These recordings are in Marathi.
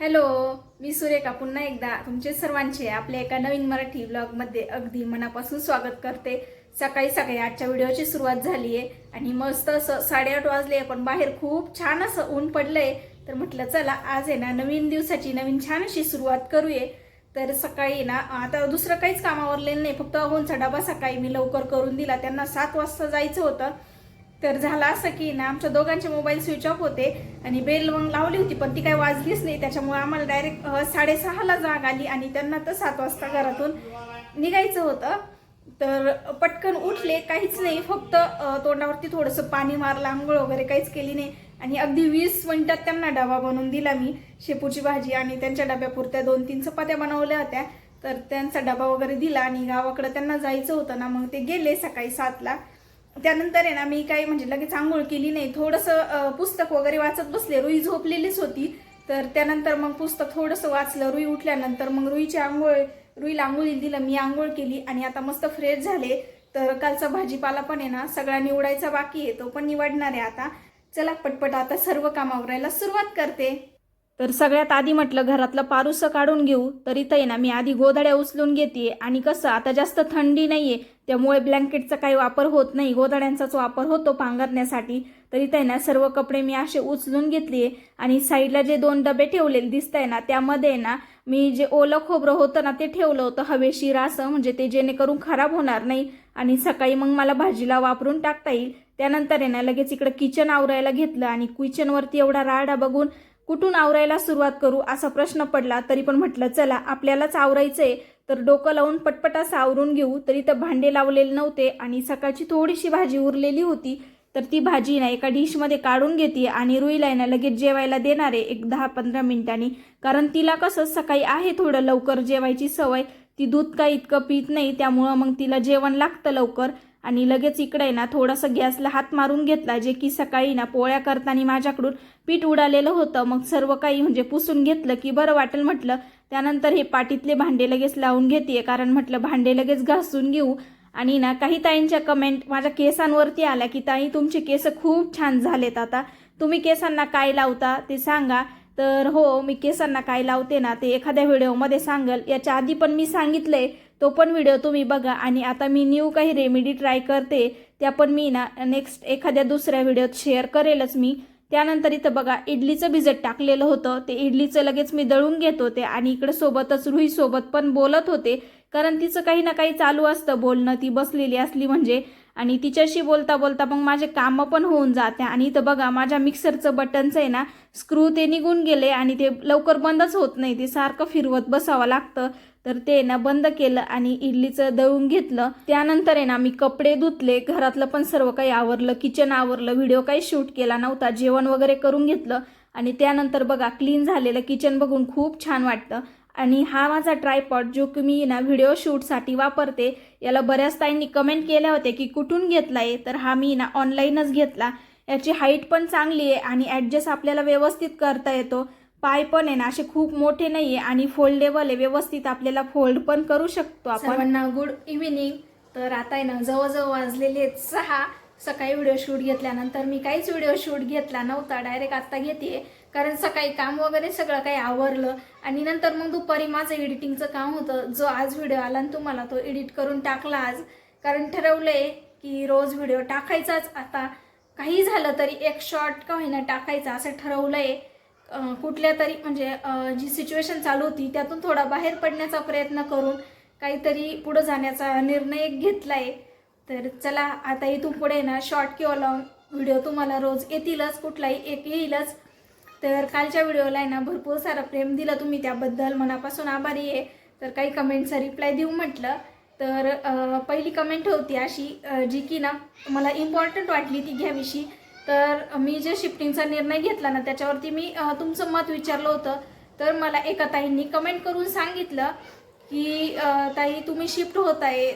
हॅलो मी सुरेखा. पुन्हा एकदा तुमचे सर्वांचे आपल्या एका नवीन मराठी ब्लॉगमध्ये अगदी मनापासून स्वागत करते. सकाळी सकाळी आजच्या व्हिडिओची सुरुवात झाली आहे आणि मस्त असं साडेआठ वाजले पण बाहेर खूप छान असं ऊन पडलंय. तर म्हटलं चला आज आहे ना नवीन दिवसाची नवीन छान अशी सुरुवात करूये. तर सकाळी ना आता दुसरं काहीच कामावरलेलं नाही. फक्त अहोंचा डबा सकाळी मी लवकर करून दिला. त्यांना सात वाजता जायचं होतं. तर झालं असं की ना आमच्या दोघांचे मोबाईल स्विच ऑफ होते आणि बेल मग लावली होती पण ती काही वाजलीच नाही. त्याच्यामुळे आम्हाला डायरेक्ट साडेसहाला जाग आली आणि त्यांना तर सात वाजता घरातून निघायचं होतं. तर पटकन उठले काहीच नाही. फक्त तोंडावरती थोडंसं पाणी मारलं आंघोळ वगैरे काहीच केली नाही. आणि अगदी वीस मिनिटात त्यांना डबा बनवून दिला मी शेपूची भाजी आणि त्यांच्या डब्यापुरत्या दोन तीन चपात्या बनवल्या होत्या. तर त्यांचा डबा वगैरे दिला आणि गावाकडे त्यांना जायचं होतं ना मग ते गेले सकाळी सातला. त्यानंतर आहे ना मी काही म्हणजे लगेच आंघोळ केली नाही. थोडंसं पुस्तक वगैरे वाचत बसले. रुई झोपलेलीच होती. तर त्यानंतर मग पुस्तक थोडंसं वाचलं. रुई उठल्यानंतर मग रुईची आंघोळ रुईला आंघोळी दिलं. मी आंघोळ केली आणि आता मस्त फ्रेश झाले. तर कालचा भाजीपाला पण आहे ना सगळा निवडायचा बाकी आहे. तो पण निवडणार आहे आता. चला पटपट आता सर्व कामावरायला सुरुवात करते. तर सगळ्यात आधी म्हटलं घरातलं पारूसं काढून घेऊ. तर इथं आहे ना मी आधी गोधड्या उचलून घेते. आणि कसं आता जास्त थंडी नाहीये. त्यामुळे ब्लँकेटचा काही वापर होत नाही. गोधड्यांचाच वापर होतो पांघरण्यासाठी. तर इथं ना सर्व कपडे मी असे उचलून घेतले आणि साईडला जे दोन डबे ठेवलेले दिसत आहे ना त्यामध्ये आहे ना मी जे ओलं खोबरं होतं ना ते ठेवलं होतं हवेशीर असं म्हणजे ते जेणेकरून खराब होणार नाही आणि सकाळी मग मला भाजीला वापरून टाकता येईल. त्यानंतर आहे ना लगेच इकडं किचन आवरायला घेतलं आणि किचनवरती एवढा राडा बघून कुठून आवरायला सुरुवात करू असा प्रश्न पडला. तरी पण म्हटलं चला आपल्यालाच आवरायचंय. तर डोकं लावून पटपट असं आवरून घेऊ. तरी तर भांडे लावलेले नव्हते आणि सकाळची थोडीशी भाजी उरलेली होती. तर ती भाजी ना एका डिशमध्ये काढून घेते आणि रुईला ना लगेच जेवायला देणार आहे एक दहा पंधरा मिनिटांनी. कारण तिला कसं सकाळी आहे थोडं लवकर जेवायची सवय. ती दूध काही इतकं पित नाही त्यामुळं मग तिला जेवण लागतं लवकर. आणि लगेच इकडे आहे ना थोडासा गॅसला हात मारून घेतला जे की सकाळी ना पोळ्या करताना माझ्याकडून पीठ उडालेलं होतं. मग सर्व काही म्हणजे पुसून घेतलं की बरं वाटेल म्हटलं त्यानंतर हे पाटीतले भांडे लगेच लावून घेते कारण म्हटलं भांडे लगेच घासून घेऊ. आणि ना काही ताईंच्या कमेंट माझ्या केसांवरती आल्या की ताई तुमचे केस खूप छान झालेत आता. तुम्ही केसांना काय लावता ते सांगा. तर हो मी केसांना काय लावते ना ते एखाद्या व्हिडिओमध्ये सांगल. याच्या आधी पण मी सांगितलंय तो पण व्हिडिओ तुम्ही बघा. आणि आता मी न्यू काही रेमेडी ट्राय करते त्या पण मी ना नेक्स्ट एखाद्या दुसऱ्या व्हिडिओत शेअर करेलच मी. त्यानंतर इथं बघा इडलीचं भिजत टाकलेलं होतं. ते इडलीचं लगेच मी दळून घेत होते आणि इकडे सोबतच रुई सोबत पण बोलत होते. कारण तिचं काही ना काही चालू असतं बोलणं. ती बसलेली असली म्हणजे. आणि तिच्याशी बोलता बोलता मग माझे कामं पण होऊन जाते. आणि इथं बघा माझ्या मिक्सरचं बटनचं आहे ना स्क्रू ते निघून गेले आणि ते लवकर बंदच होत नाही. ते सारखं फिरवत बसावं लागतं. तर ते ना बंद केलं आणि इडलीचं दळून घेतलं. त्यानंतर आहे ना मी कपडे धुतले. घरातलं पण सर्व काही आवरलं. किचन आवरलं. व्हिडिओ काही शूट केला नव्हता. जेवण वगैरे करून घेतलं. आणि त्यानंतर बघा क्लीन झालेलं किचन बघून खूप छान वाटतं. आणि हा माझा ट्रायपॉड जो की मी ना व्हिडिओ शूटसाठी वापरते याला बऱ्याच ताईंनी कमेंट केल्या होत्या की कुठून घेतला आहे तर हा मी ना ऑनलाईनच घेतला. याची हाईट पण चांगली आहे आणि ॲडजस्ट आपल्याला व्यवस्थित करता येतो. पाय पण आहे ना असे खूप मोठे नाही आहे आणि फोल्डेबल आहे. व्यवस्थित आपल्याला फोल्ड पण करू शकतो आपण. गुड इव्हिनिंग तर आता आहे ना जवळजवळ वाजलेले आहेत सहा. सकाळी व्हिडिओ शूट घेतल्यानंतर मी काहीच व्हिडिओ शूट घेतला नव्हता. डायरेक्ट आत्ता घेते. कारण सकाळी काम वगैरे सगळं काही आवरलं. आणि नंतर मग दुपारी माझं एडिटिंगचं काम होतं. जो आज व्हिडिओ आला आणि तुम्हाला तो एडिट करून टाकला आज. कारण ठरवलंय की रोज व्हिडिओ टाकायचाच. आता काही झालं तरी एक शॉर्ट का होईना टाकायचा असं ठरवलंय. आहे कुठल्या तरी म्हणजे जी सिच्युएशन चालू होती त्यातून थोडा बाहेर पडण्याचा प्रयत्न करून काहीतरी पुढं जाण्याचा निर्णय एक आहे तर चला आता इथून पुढे ना शॉर्ट किंवा लॉंग व्हिडिओ तुम्हाला रोज येतीलच कुठलाही एक येईलच. तर कालच्या व्हिडिओला आहे ना भरपूर सारा प्रेम दिलं तुम्ही त्याबद्दल मनापासून आभारी आहे. तर काही कमेंटचा रिप्लाय देऊ म्हटलं. तर पहिली कमेंट होती अशी जी की ना मला इम्पॉर्टंट वाटली ती घ्याविषयी तर मी जे शिफ्टिंगचा निर्णय घेतला ना त्याच्यावरती मी तुमचं मत विचारलं होतं. तर मला एका ताईंनी कमेंट करून सांगितलं की ताई तुम्ही शिफ्ट होत आहे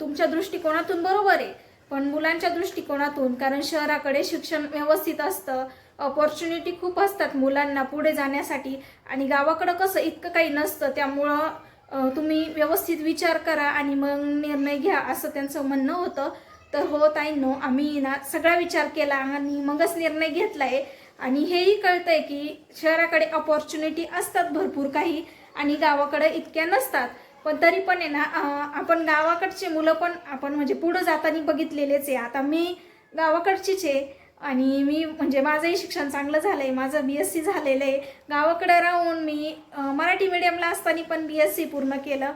तुमच्या दृष्टिकोनातून बरोबर आहे पण मुलांच्या दृष्टिकोनातून कारण शहराकडे शिक्षण व्यवस्थित असतं ऑपॉर्च्युनिटी खूप असतात मुलांना पुढे जाण्यासाठी. आणि गावाकडं कसं इतकं काही नसतं त्यामुळं तुम्ही व्यवस्थित विचार करा आणि मग निर्णय घ्या असं त्यांचं म्हणणं होतं. तर हो ताईंनो आम्ही ना सगळा विचार केला आणि मगच निर्णय घेतलाय. आणि हेही कळतंय की शहराकडे अपॉर्च्युनिटी असतात भरपूर काही आणि गावाकडे इतक्या नसतात. पण तरी पण आहे ना आपण गावाकडचे मुलं पण आपण म्हणजे पुढं जाताना बघितलेलेच आहे. आता मी गावाकडचीच आहे आणि मी म्हणजे माझंही शिक्षण चांगलं झालं आहे माझं बी एस सी झालेलं आहे. गावाकडे राहून मी मराठी मीडियमला असताना पण बी एस सी पूर्ण केलं.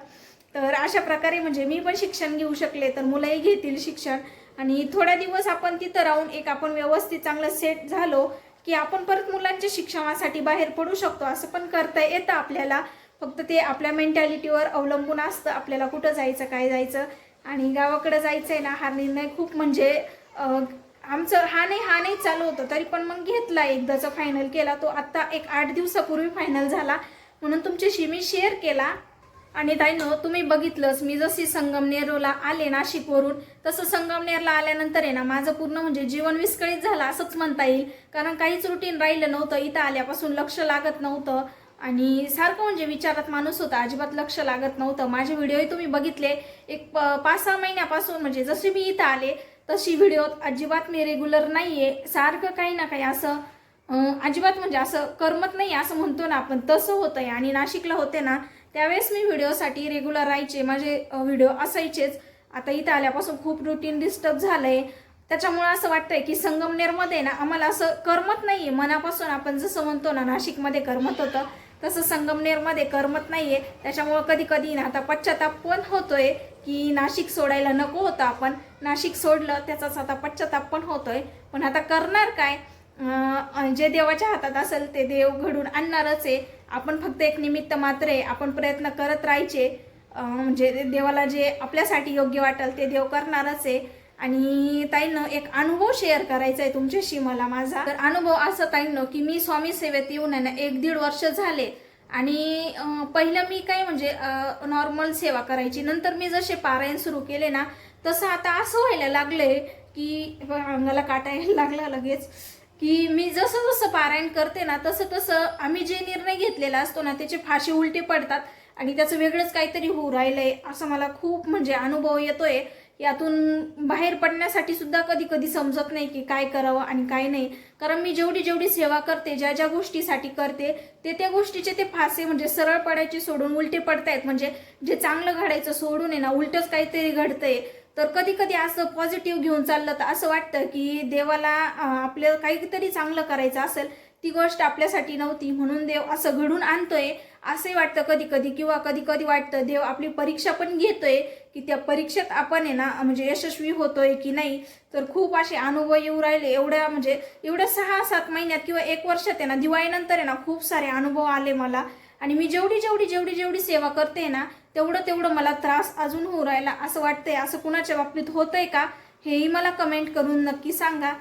तर अशा प्रकारे म्हणजे मी पण शिक्षण घेऊ शकले तर मुलंही घेतील शिक्षण. आणि थोड्या दिवस आपण तिथं राहून एक आपण व्यवस्थित चांगलं सेट झालो की आपण परत मुलांच्या शिक्षणासाठी बाहेर पडू शकतो. असं पण करता येतं आपल्याला. फक्त ते आपल्या मेंटॅलिटीवर अवलंबून असतं. आपल्याला कुठं जायचं काय जायचं. आणि गावाकडं जायचं आहे ना हा निर्णय खूप म्हणजे आमचं हा नाही हा नाही चालू होतं. तरी पण मग घेतला एकदाचा फायनल केला. तो आत्ता एक आठ दिवसापूर्वी फायनल झाला. म्हणून तुमच्याशी मी शेअर केला. आणि ताईनो तुम्ही बघितलंच मी जशी संगमनेरला आले नाशिकवरून तसं संगमनेरला आल्यानंतर आहे ना माझं पूर्ण म्हणजे जीवन विस्कळीत झालं असंच म्हणता येईल. कारण काहीच रुटीन राहिलं नव्हतं इथं आल्यापासून लक्ष लागत नव्हतं. आणि सारखं म्हणजे विचारात माणूस होता अजिबात लक्ष लागत नव्हतं. माझे व्हिडिओही तुम्ही बघितले एक प- पाच सहा महिन्यापासून म्हणजे जशी मी इथं आले तशी व्हिडिओ अजिबात मी रेग्युलर नाही आहे सारखं काही ना काही असं अजिबात म्हणजे असं करमत नाही असं म्हणतो ना आपण. तसं होतं आहे आणि नाशिकला होते ना त्यावेळेस मी व्हिडिओसाठी रेग्युलर राहायचे माझे व्हिडिओ असायचेच. आता इथं आल्यापासून खूप रुटीन डिस्टर्ब झालं आहे त्याच्यामुळे असं वाटतंय की संगमनेरमध्ये ना आम्हाला असं करमत नाही आहे मनापासून आपण जसं म्हणतो ना नाशिकमध्ये करमत होतं तसं संगमनेरमध्ये करमत नाही आहे त्याच्यामुळं कधी कधी ना आता पश्चाताप पण होतोय की नाशिक सोडायला नको होतं आपण. नाशिक सोडलं त्याचाच आता पश्चाताप पण होतोय. पण आता करणार काय? जे देवाच्या हातात असेल ते देव घडून आणणारच आहे. आपण फक्त एक निमित्त मात्र आहे. आपण प्रयत्न करत राहायचे. म्हणजे देवाला जे आपल्यासाठी योग्य वाटेल ते देव करणारच आहे. आणि ताईनं एक अनुभव शेअर करायचा आहे तुमच्याशी मला माझा. तर अनुभव असं ताईनं की मी स्वामी सेवेत येऊन आहे ना एक दीड वर्ष झाले. आणि पहिलं मी काय म्हणजे नॉर्मल सेवा करायची. नंतर मी जसे पारायण सुरू केले ना तसं आता असं व्हायला लागलंय की अंगाला काटा यायला लागला लगेच. की मी जसं जसं पारायण करते ना तसं तसं आम्ही जे निर्णय घेतलेला असतो ना त्याचे फाशी उलटे पडतात आणि त्याचं वेगळंच काहीतरी होऊ राहिलंय असं मला खूप म्हणजे अनुभव येतोय. यातून बाहेर पडण्यासाठी सुद्धा कधी कधी समजत नाही की काय करावं आणि काय नाही. कारण मी जेवढी जेवढी सेवा करते ज्या ज्या गोष्टीसाठी करते ते त्या गोष्टीचे ते फासे म्हणजे सरळ पडायचे सोडून उलटे पडतायत. म्हणजे जे चांगलं घडायचं सोडून आहे ना उलटच काहीतरी घडतंय. तर कधी कधी असं पॉझिटिव्ह घेऊन चाललं तर असं वाटतं की देवाला आपल्याला आपलं काहीतरी चांगलं करायचं असेल ती गोष्ट आपल्यासाठी नव्हती. म्हणून देव असं घडून आणतोय. असंही वाटतं कधी कधी किंवा कधी कधी वाटतं देव आपली परीक्षा पण घेतोय की त्या परीक्षेत आपण आहे ना म्हणजे यशस्वी होतोय की नाही. तर खूप असे अनुभव येऊ राहिले. एवढ्या म्हणजे एवढ्या सहा सात महिन्यात किंवा एक वर्षात आहे ना दिवाळीनंतर आहे ना खूप सारे अनुभव आले मला. आणि मी जेवढी जेवढी जेवढी जेवढी सेवा करते ना तेवढं तेवढं मला त्रास अजून होऊ राहिला. असं वाटतंय. असं कुणाच्या बाबतीत होतंय का? हेही मला कमेंट करून नक्की सांगा.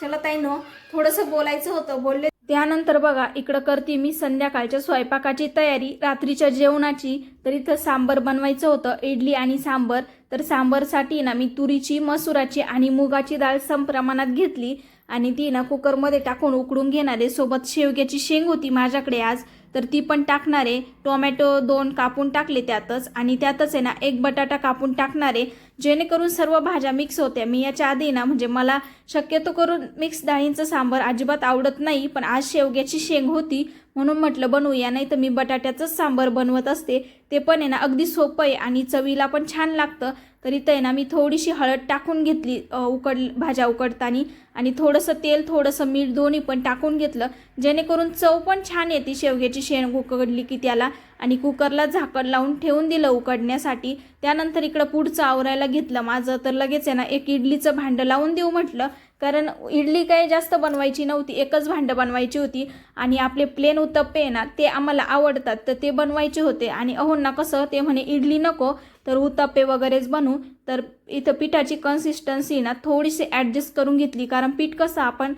चला ताई नो थोडंसं बोलायचं होतं. बोलले त्यानंतर बघा इकडं करते मी संध्याकाळच्या स्वयंपाकाची तयारी. रात्रीच्या जेवणाची. तर इथं सांबर बनवायचं होतं. इडली आणि सांबर. तर सांबरसाठी ना मी तुरीची मसुराची आणि मुगाची डाळ सम प्रमाणात घेतली. आणि ती ना कुकरमध्ये टाकून उकडून घेणारे. सोबत शेवग्याची शेंग होती माझ्याकडे आज. तर ती पण टाकणारे. टोमॅटो दोन कापून टाकले त्यातच आणि त्यातच आहे ना एक बटाटा कापून टाकणारे. जेणेकरून सर्व भाज्या मिक्स होत्या. मी याच्या आधी ना म्हणजे मला शक्यतो करून मिक्स डाळींचं सांबर अजिबात आवडत नाही पण आज शेवग्याची शेंग होती म्हणून म्हटलं बनवूया. नाही तर मी बटाट्याचंच सांबर बनवत असते. ते पण आहे ना अगदी सोपं आहे आणि चवीला पण छान लागतं. तर ते आहे ना मी थोडीशी हळद टाकून घेतली उकड भाज्या उकडताना. आणि थोडंसं तेल थोडंसं मीठ दोन्ही पण टाकून घेतलं. जेणेकरून चव पण छान येते शेवग्याची शेण उकडली की त्याला. आणि कुकरला झाकण लावून ठेवून दिलं उकडण्यासाठी. त्यानंतर इकडं पुढचं आवरायला घेतलं. माझं तर लगेच आहे ना एक इडलीचं भांडं लावून देऊ म्हटलं. कारण इडली काही जास्त बनवायची नव्हती एकच भांडं बनवायची होती. आणि आपले प्लेन उत्तप्पे आहे ना ते आम्हाला आवडतात तर ते बनवायचे होते. आणि अहोंना कसं ते म्हणे इडली नको तर उत्तप्पे वगैरेच बनवू तर इथं पिठाची कन्सिस्टन्सी ना थोडीशी ॲडजस्ट करून घेतली. कारण पीठ कसं आपण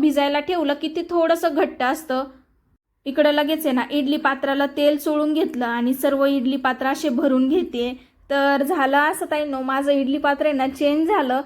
भिजायला ठेवलं की ते थोडंसं घट्ट असतं. इकडं लगेच आहे ना इडली पात्राला तेल चोळून घेतलं आणि सर्व इडली पात्र असे भरून घेते. तर झालं असं ताई नो माझं इडली पात्र आहे ना चेंज झालं.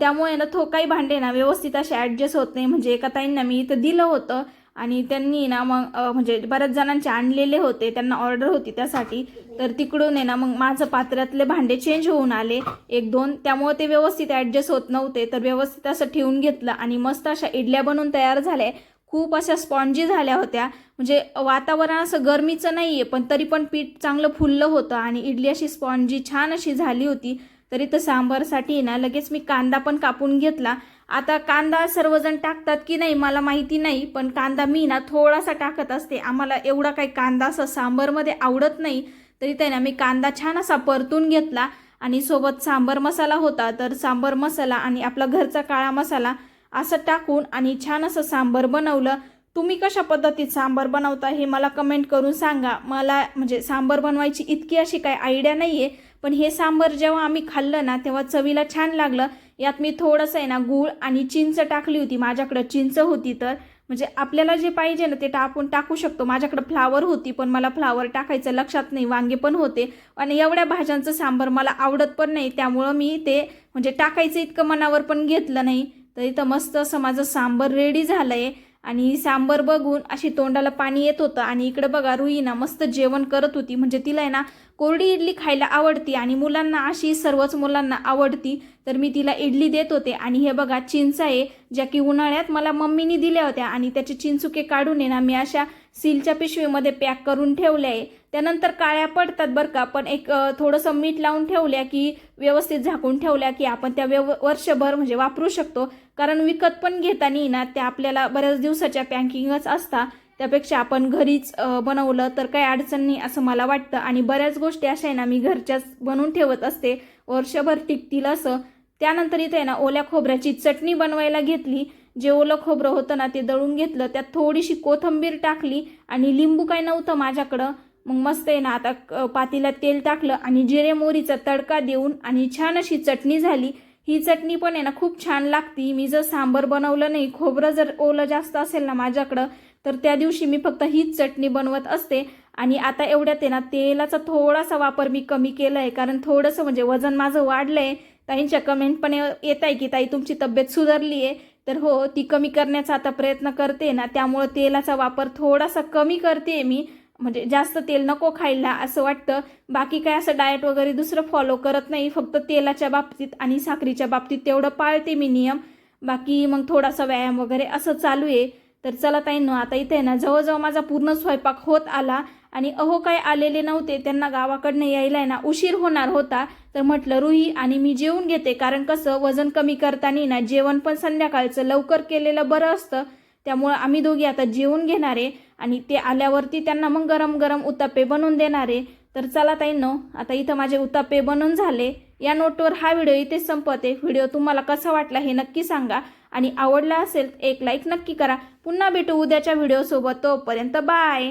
त्यामुळे ना थो काही भांडे ना व्यवस्थित असे ॲडजस्ट होत नाही. म्हणजे एका ताईंना मी इथं दिलं होतं. आणि त्यांनी ना मग म्हणजे बऱ्याच जणांचे आणलेले होते त्यांना ऑर्डर होती त्यासाठी. तर तिकडून आहे ना मग माझं पात्रातले भांडे चेंज होऊन आले. एक दोन त्यामुळे ते व्यवस्थित ॲडजस्ट होत नव्हते. तर व्यवस्थित असं ठेवून घेतलं आणि मस्त अशा इडल्या बनवून तयार झाल्या. खूप अशा स्पॉन्जी झाल्या होत्या. म्हणजे वातावरण असं गरमीचं नाही आहे पण तरी पण पीठ चांगलं फुललं होतं आणि इडली अशी स्पॉन्जी छान अशी झाली होती. तरी तर सांबारसाठी ना लगेच मी कांदा पण कापून घेतला. आता कांदा सर्वजण टाकतात की नाही मला माहिती नाही पण कांदा मी ना थोडासा टाकत असते. आम्हाला एवढा काही कांदा असा सांबरमध्ये आवडत नाही तरी त्याने मी कांदा छान असा परतून घेतला आणि सोबत सांबर मसाला होता तर सांबर मसाला आणि आपला घरचा काळा मसाला असं टाकून आणि छान असं सांबर बनवलं. तुम्ही कशा पद्धतीत सांबार बनवता हे मला कमेंट करून सांगा. मला म्हणजे सांबार बनवायची इतकी अशी काय आयडिया नाही आहे पण हे सांबार जेव्हा आम्ही खाल्लं ना तेव्हा चवीला छान लागलं. यात मी थोडंसं आहे ना गूळ आणि चिंच टाकली होती. माझ्याकडं चिंच होती तर. म्हणजे आपल्याला जे पाहिजे ना ते आपण टाकू शकतो. माझ्याकडं फ्लावर होती पण मला फ्लावर टाकायचं लक्षात नाही. वांगे पण होते. आणि एवढ्या भाज्यांचं सांबार मला आवडत पण नाही. त्यामुळं मी ते म्हणजे टाकायचं इतकं मनावर पण घेतलं नाही. तर इथं मस्त असं माझं सांबर रेडी झालं आहे आणि सांबर बघून अशी तोंडाला पाणी येत होतं. आणि इकडं बघा रुई ना मस्त जेवण करत होती. म्हणजे तिला आहे ना कोरडी इडली खायला आवडती आणि मुलांना अशी सर्वच मुलांना आवडती. तर मी तिला इडली देत होते. आणि हे बघा चिंच आहे ज्या की उन्हाळ्यात मला मम्मीनी दिल्या होत्या. आणि त्याचे चिंचुके काढून आहे ना मी अशा सीलच्या पिशवीमध्ये पॅक करून ठेवल्या आहे त्यानंतर काळ्या पडतात बरं का पण एक थोडंसं मीठ लावून ठेवल्या की व्यवस्थित झाकून ठेवल्या की आपण त्या व्यव वर्षभर म्हणजे वापरू शकतो. कारण विकत पण घेताना ना त्या आपल्याला बऱ्याच दिवसाच्या पॅकिंगच असतात त्यापेक्षा आपण घरीच बनवलं तर काही अडचण नाही असं मला वाटतं. आणि बऱ्याच गोष्टी अशा आहे ना मी घरच्याच बनवून ठेवत असते. वर्षभर टिकतील असं. त्यानंतर इथे आहे ना ओल्या खोबऱ्याची चटणी बनवायला घेतली. जे ओलं खोबरं होतं ना ते दळून घेतलं त्यात थोडीशी कोथंबीर टाकली आणि लिंबू काय नव्हतं माझ्याकडं. मग मस्त आहे ना आता क- तेल टाकलं आणि जिरे मोहरीचा तडका देऊन आणि छान अशी चटणी झाली. ही चटणी पण आहे ना खूप छान लागती. मी जर सांबर बनवलं नाही खोबरं जर ओलं जास्त असेल ना माझ्याकडं तर त्या दिवशी मी फक्त हीच चटणी बनवत असते. आणि आता एवढ्यात आहे ना तेलाचा थोडासा वापर मी कमी केला आहे कारण थोडंसं म्हणजे वजन माझं वाढलं आहे ताईंच्या कमेंट पण येत आहे की ताई तुमची तब्येत सुधारली आहे तर हो ती कमी करण्याचा आता प्रयत्न करते ना त्यामुळं तेलाचा वापर थोडासा कमी करते मी. म्हणजे जास्त तेल नको खायला असं वाटतं. बाकी काय असं डाएट वगैरे दुसरं फॉलो करत नाही फक्त तेलाच्या बाबतीत आणि साखरीच्या बाबतीत तेवढं पाळते मी नियम. बाकी मग थोडासा व्यायाम वगैरे असं चालू आहे. तर चला ताईंनो आता इथे ना जवळजवळ माझा पूर्ण स्वयंपाक होत आला. आणि अहो काय आलेले नव्हते त्यांना गावाकडनं यायला आहे ना उशीर होणार होता. तर म्हटलं रुही आणि मी जेवून घेते कारण कसं वजन कमी करताना ना जेवण पण संध्याकाळचं लवकर केलेलं बरं असतं. त्यामुळं आम्ही दोघी आता जेवून घेणार आहे आणि ते आल्यावरती त्यांना मग गरम गरम उत्तापे बनवून देणार. आहे तर चला ताईंनो आता इथं माझे उत्तापे बनवून झाले. या नोटवर हा व्हिडिओ इथे संपते व्हिडिओ तुम्हाला कसा वाटला हे नक्की सांगा. आणि आवडला असेल एक लाईक नक्की करा. पुन्हा भेटू उद्याच्या व्हिडिओसोबत. तोपर्यंत बाय!